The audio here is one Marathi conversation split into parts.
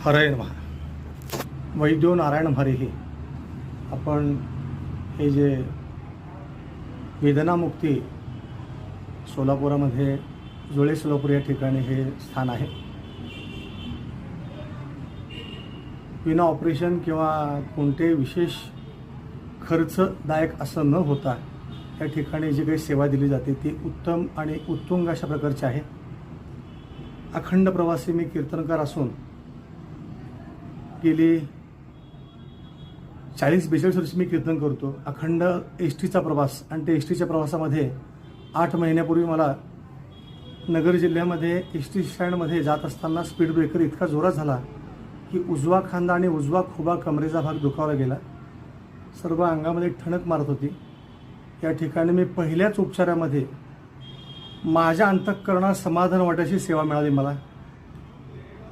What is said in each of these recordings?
हरय नमः. वैद्यो नारायण हरी. हे आपण हे जे वेदनामुक्ती सोलापुरामध्ये जुळे सोलापूर या ठिकाणी हे स्थान आहे. विना ऑपरेशन किंवा कोणतेही विशेष खर्चदायक असं न होता या ठिकाणी जी काही सेवा दिली जाते ती उत्तम आणि उत्तुंग अशा प्रकारची आहे. अखंड प्रवासी मी कीर्तनकार असून गेली चाळीस बेचाळीस वर्ष मी कीर्तन करतो. अखंड एस टीचा प्रवास आणि त्या एस टीच्या प्रवासामध्ये आठ महिन्यापूर्वी मला नगर जिल्ह्यामध्ये एस टी स्टँडमध्ये जात असताना स्पीड ब्रेकर इतका जोरात झाला की उजवा खांदा आणि उजवा खुबा कमरेचा भाग दुखावला गेला. सर्व अंगामध्ये ठणक मारत होती. या ठिकाणी मी पहिल्याच उपचारामध्ये माझ्या अंतःकरणात समाधान वाटायची सेवा मिळाली मला.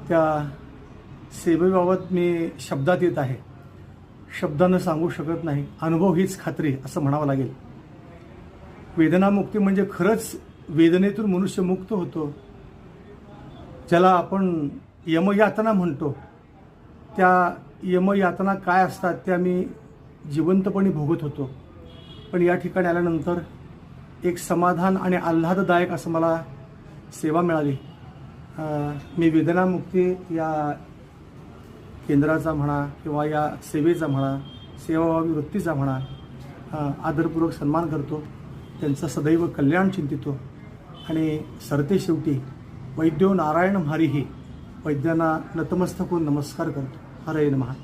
त्या सेवेबाबत मी शब्दात येत आहे. शब्दानं सांगू शकत नाही. अनुभव हीच खात्री असं म्हणावं लागेल. वेदनामुक्ती म्हणजे खरंच वेदनेतून मनुष्य मुक्त होतो. ज्याला आपण यमयातना म्हणतो. त्या यमयातना काय असतात त्या मी जिवंतपणे भोगत होतो. पण या ठिकाणी आल्यानंतर एक समाधान आणि आल्हाददायक असं मला सेवा मिळाली. मी वेदनामुक्ती या केंद्राचा म्हणा किंवा या सेवेचा म्हणा सेवाभावी वृत्तीचा म्हणा आदरपूर्वक सन्मान करतो त्यांचा सदैव कल्याण चिंतितो. आणि सरते शेवटी वैद्यो नारायण म्हारीही वैद्यांना नतमस्तक होऊन नमस्कार करतो. हरे नमहा